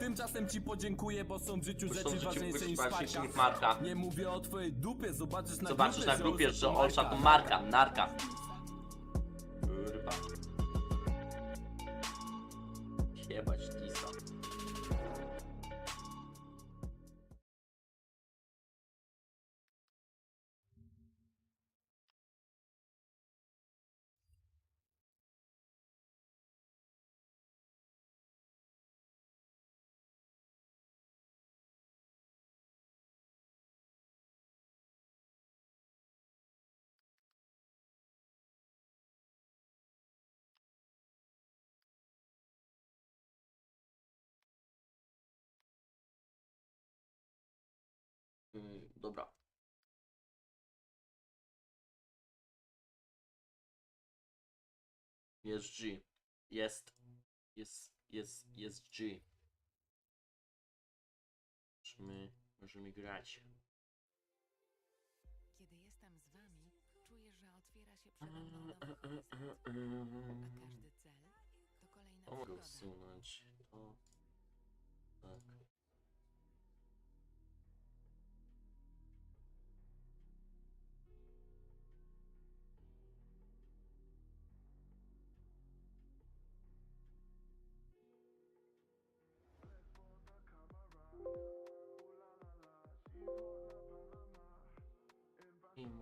Tymczasem ci podziękuję, bo są w życiu Bo są rzeczy w życiu ważniejsze niż ważniejsze niż Marka. Nie mówię o twojej dupie, zobaczysz na Zobaczysz na grupie, że Olsza to Marka. marka, narka. Kurwa. Jebać tisa. Dobra. Jest G. Jest. Jest, jest, jest G. Możemy, możemy grać. Kiedy jestem z wami, czuję, że otwiera się przede mną nowy horyzont. A każdy cel to kolejna mogę przygoda. usunąć.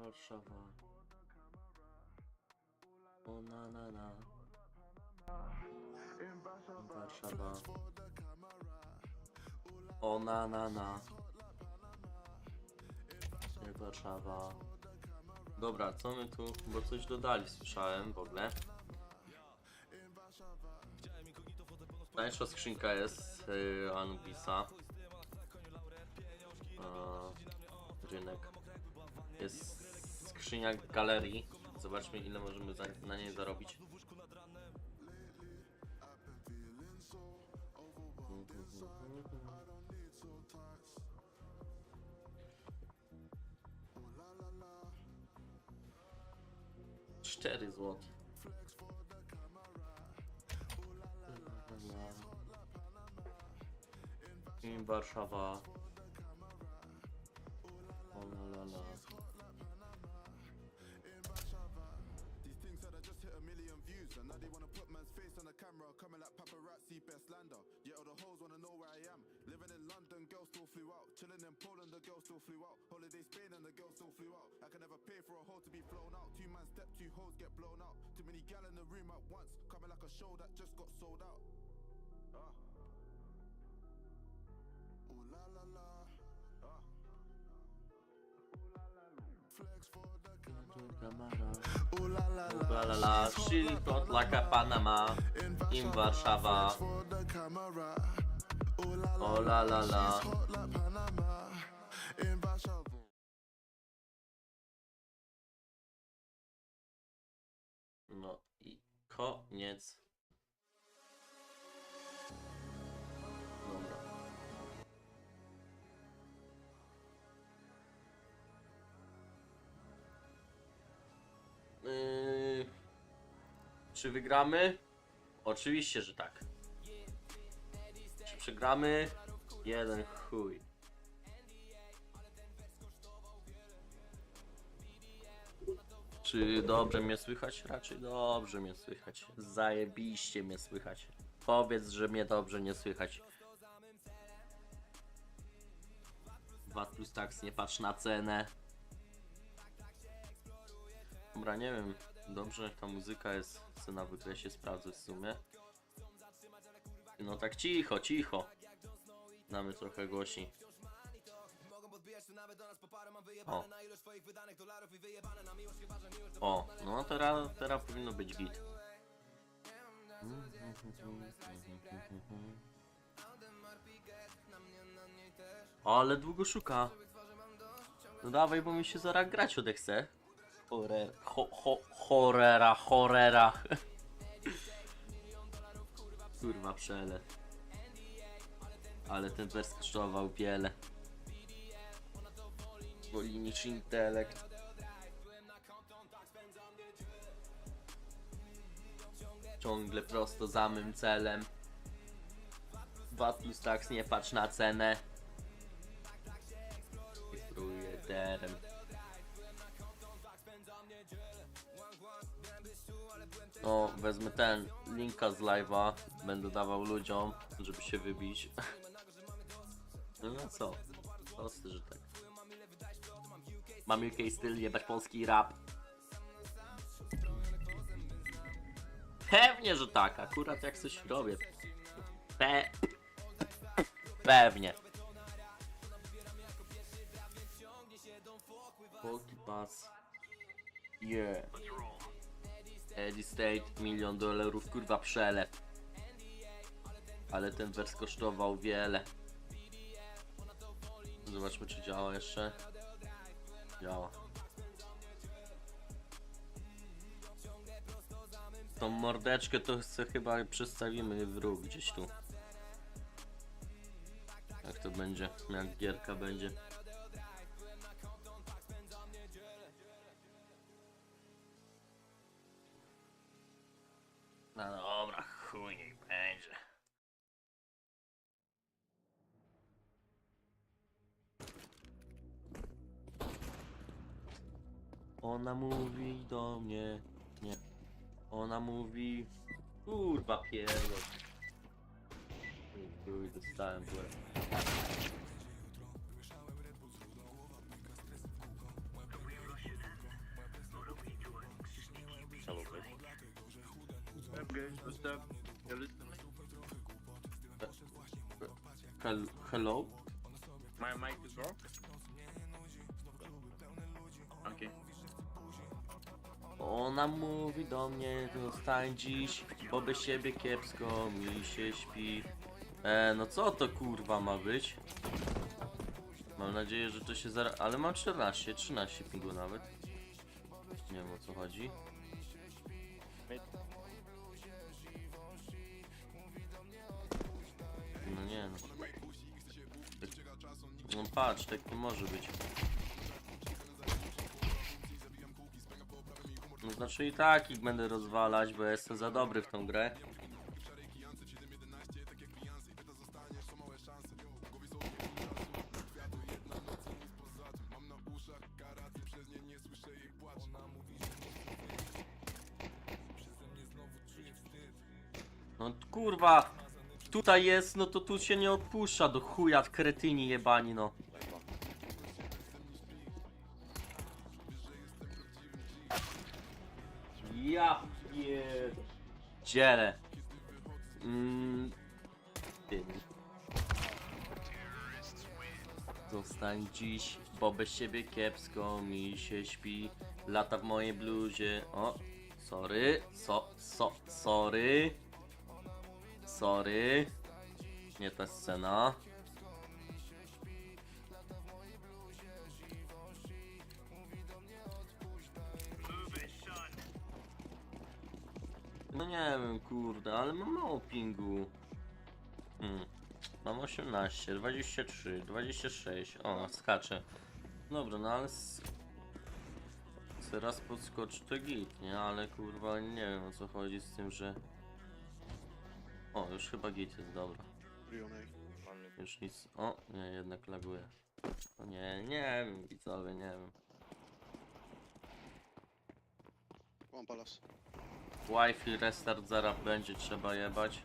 Warszawa. O na na na. Warszawa. O na na na. Warszawa. Dobra, co my tu, bo coś dodali słyszałem w ogóle. Tańsza skrzynka jest yy, Anubisa. A, rynek. Jest skrzynia galerii. Zobaczmy ile możemy za, na niej zarobić. Cztery złote. Warszawa. And now they wanna put man's face on the camera, coming like paparazzi, best lander. Yeah, all the hoes wanna know where I am. Living in London, girl still flew out. Chilling in Poland, the girl still flew out. Holiday Spain, and the girl still flew out. I can never pay for a hoe to be flown out. Two man step, two hoes get blown out. Too many gal in the room at once, coming like a show that just got sold out. Ah. Ooh la la la. Ah. Flex for the Kamera. Ooh la la la. La la la, Shilkot, Laka, Panama, Im Warszawa, the camera. Ooh czy wygramy? Oczywiście, że tak. Czy przegramy? Jeden chuj. Czy dobrze mnie słychać? Raczej dobrze mnie słychać. Zajebiście mnie słychać. Powiedz, że mnie dobrze nie słychać. VAT plus tax, nie patrz na cenę. Dobra, nie wiem. Dobrze, ta muzyka jest. Cena w wykresie sprawdzę w sumie. No tak cicho, cicho. Damy trochę głośniej. O. O, no teraz, teraz powinno być git. Ale długo szuka. No dawaj, bo mi się zaraz grać odechce. Chorer, ho, ho, chorera, chorera. Kurwa przele. Ale ten wers kosztował wiele. Boli niż intelekt. Ciągle prosto za mym celem. 2 plus tax, nie patrz na cenę. Spróbuję derem. O, wezmę ten linka z live'a, będę dawał ludziom, żeby się wybić. No, no co? Prosty, że tak. Mam UK styl, jebać polski rap. Pewnie, że tak, akurat jak coś robię. Pe... Pewnie. Polski Pass. Yeah. Eddie State, milion dolarów, kurwa przelew. Ale ten wers kosztował wiele. Zobaczmy czy działa jeszcze. Działa. Tą mordeczkę to chyba przedstawimy w ruch gdzieś tu. Jak to będzie, jak gierka będzie. Niech będzie. Ona mówi do mnie, nie. Ona mówi, kurwa pierdol. Chuj, dostałem w łeb. Hello, baby. Okay, Hel- Hello? My mic is wrong? Okay. Ona mówi do mnie, zostań dziś, bo bez siebie kiepsko mi się śpi. E, no co to kurwa ma być? Mam nadzieję, że to się zaraz... Ale mam 14, 13 pingu nawet. Nie wiem o co chodzi. Nie no. No patrz, tak nie może być. No znaczy i tak ich będę rozwalać, bo ja jestem za dobry w tą grę. No kurwa, tutaj jest, no to tu się nie odpuszcza do chuja, kretyni jebani no. Ja pierdzielę. Mm. Zostań dziś, bo bez siebie kiepsko mi się śpi. Lata w mojej bluzie. O, sorry, so, so, sorry. Sorry. Nie ta scena. No nie wiem, kurde, ale mam mało pingu. Hmm. Mam 18, 23, 26. O, skacze. Dobra, no ale. Teraz podskoczy to git, nie? Ale kurwa nie wiem o co chodzi z tym, że. O, już chyba git jest, dobra. Już nic... O, nie, jednak laguje. O nie, nie wiem, widzowie, nie wiem. Mam palas. Wi-Fi restart zaraz będzie trzeba jebać.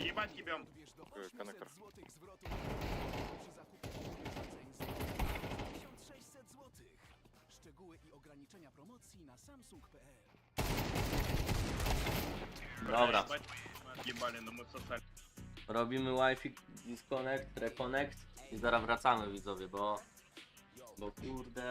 Jebać kibią. Yy, konektor. Szczegóły i ograniczenia promocji na samsung.pl Dobra. No my. Robimy WiFi, disconnect, reconnect i zaraz wracamy widzowie, bo... Bo kurde...